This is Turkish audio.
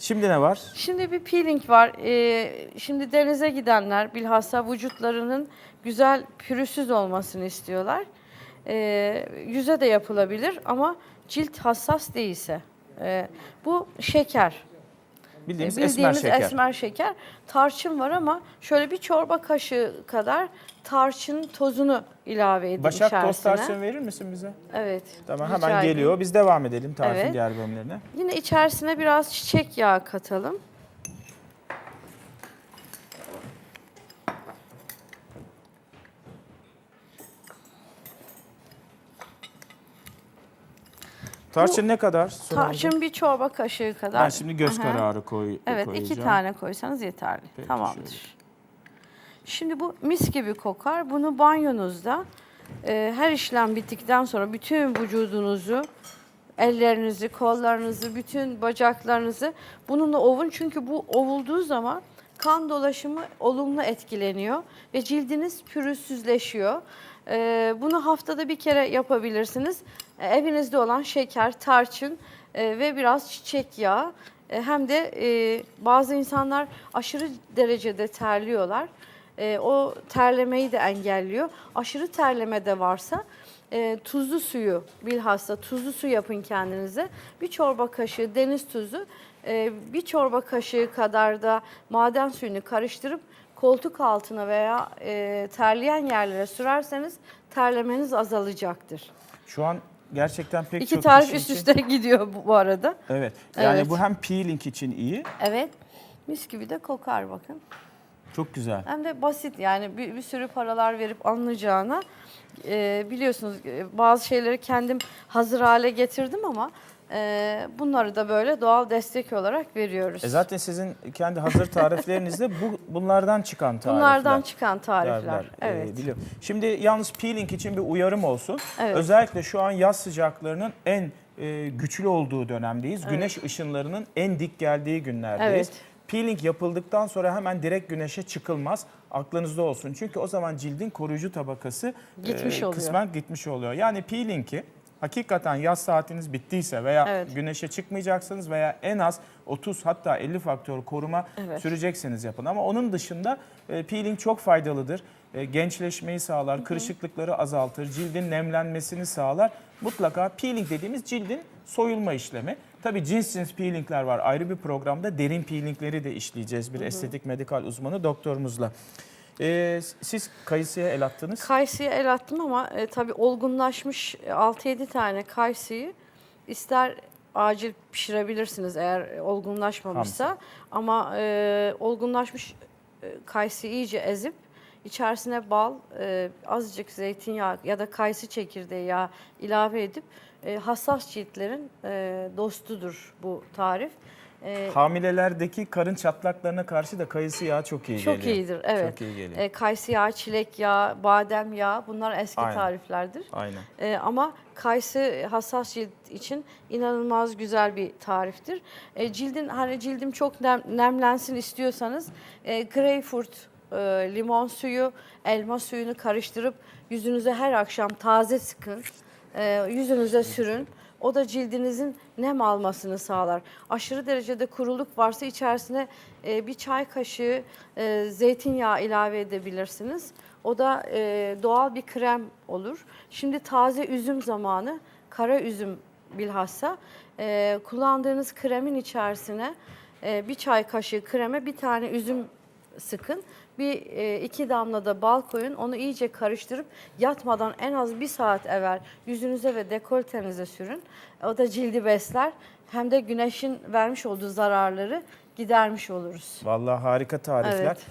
Şimdi ne var? Şimdi bir peeling var. Ee, şimdi denize gidenler bilhassa vücutlarının güzel pürüzsüz olmasını istiyorlar. Ee, yüze de yapılabilir ama cilt hassas değilse. Ee, bu şeker. Bildiğimiz, Bildiğimiz esmer şeker. esmer şeker. Tarçın var ama şöyle bir çorba kaşığı kadar tarçın tozunu ilave edin Başak toz içerisine. tarçın verir misin bize? Evet. Tamam hemen edeyim. geliyor. Biz devam edelim tarifin Evet. diğer bölümlerine. Yine içerisine biraz çiçek yağı katalım. Tarçın ne kadar? Tarçın bir çorba kaşığı kadar. Ben şimdi göz Aha. kararı koy, Evet koyacağım. iki tane koysanız yeterli. Peki, Tamamdır. şöyle. Şimdi bu mis gibi kokar. Bunu banyonuzda e, her işlem bittikten sonra bütün vücudunuzu, ellerinizi, kollarınızı, bütün bacaklarınızı bununla ovun. Çünkü bu ovulduğu zaman kan dolaşımı olumlu etkileniyor ve cildiniz pürüzsüzleşiyor. E, bunu haftada bir kere yapabilirsiniz. E, evinizde olan şeker, tarçın e, ve biraz çiçek yağı e, hem de e, bazı insanlar aşırı derecede terliyorlar. O terlemeyi de engelliyor. Aşırı terleme de varsa e, tuzlu suyu bilhassa tuzlu su yapın kendinize. Bir çorba kaşığı deniz tuzu, e, bir çorba kaşığı kadar da maden suyunu karıştırıp koltuk altına veya e, terleyen yerlere sürerseniz terlemeniz azalacaktır. Şu an gerçekten pek İki çok tarif kişi üst için- üste gidiyor bu, bu arada. Evet. Yani Evet. bu hem peeling için iyi. Evet. Mis gibi de kokar bakın. Çok güzel. Hem de basit yani bir, bir sürü paralar verip alınacağına e, biliyorsunuz e, bazı şeyleri kendim hazır hale getirdim ama e, bunları da böyle doğal destek olarak veriyoruz. E zaten sizin kendi hazır tariflerinizde bu bunlardan çıkan tarifler. Bunlardan çıkan tarifler. tarifler, e, Evet. biliyorum. Şimdi yalnız peeling için bir uyarım olsun. Evet. Özellikle şu an yaz sıcaklarının en e, güçlü olduğu dönemdeyiz. Güneş ışınlarının en dik geldiği günlerdeyiz. Evet. Peeling yapıldıktan sonra hemen direkt güneşe çıkılmaz. Aklınızda olsun. Çünkü o zaman cildin koruyucu tabakası e, Gitmiş oluyor. kısmen gitmiş oluyor. Yani peelingi hakikaten yaz saatiniz bittiyse veya Evet. güneşe çıkmayacaksınız veya en az 30 hatta 50 faktör koruma Evet. süreceksiniz yapın. Ama onun dışında e, peeling çok faydalıdır. E, gençleşmeyi sağlar, kırışıklıkları azaltır, cildin nemlenmesini sağlar. Mutlaka peeling dediğimiz cildin soyulma işlemi. Tabii cins cins peelingler var. Ayrı bir programda derin peelingleri de işleyeceğiz bir estetik medikal uzmanı doktorumuzla. E, siz kayısıya el attınız. Kayısıya el attım ama e, tabii olgunlaşmış e, 6-7 tane kayısıyı ister acil pişirebilirsiniz eğer olgunlaşmamışsa. Ama e, olgunlaşmış e, kayısıyı iyice ezip içerisine bal, e, azıcık zeytinyağı ya da kayısı çekirdeği yağı ilave edip e, hassas ciltlerin e, dostudur bu tarif. E, Hamilelerdeki karın çatlaklarına karşı da kayısı yağı çok iyi çok geliyor. iyidir, evet. Çok iyi geliyor. E, kayısı yağı, çilek yağı, badem yağı bunlar eski Aynen. tariflerdir. Aynen. Ee, ama kayısı hassas cilt için inanılmaz güzel bir tariftir. Ee, cildin hani cildim çok nem, nemlensin istiyorsanız e, greyfurt, e, limon suyu, elma suyunu karıştırıp yüzünüze her akşam taze sıkın. E, yüzünüze sürün. O da cildinizin nem almasını sağlar. Aşırı derecede kuruluk varsa içerisine e, bir çay kaşığı e, zeytinyağı ilave edebilirsiniz. O da e, doğal bir krem olur. Şimdi taze üzüm zamanı, kara üzüm bilhassa e, kullandığınız kremin içerisine e, bir çay kaşığı kreme bir tane üzüm sıkın. Bir e, iki damla da bal koyun. Onu iyice karıştırıp yatmadan en az bir saat evvel yüzünüze ve dekoltenize sürün. O da cildi besler. Hem de güneşin vermiş olduğu zararları gidermiş oluruz. Vallahi harika tarifler. Evet.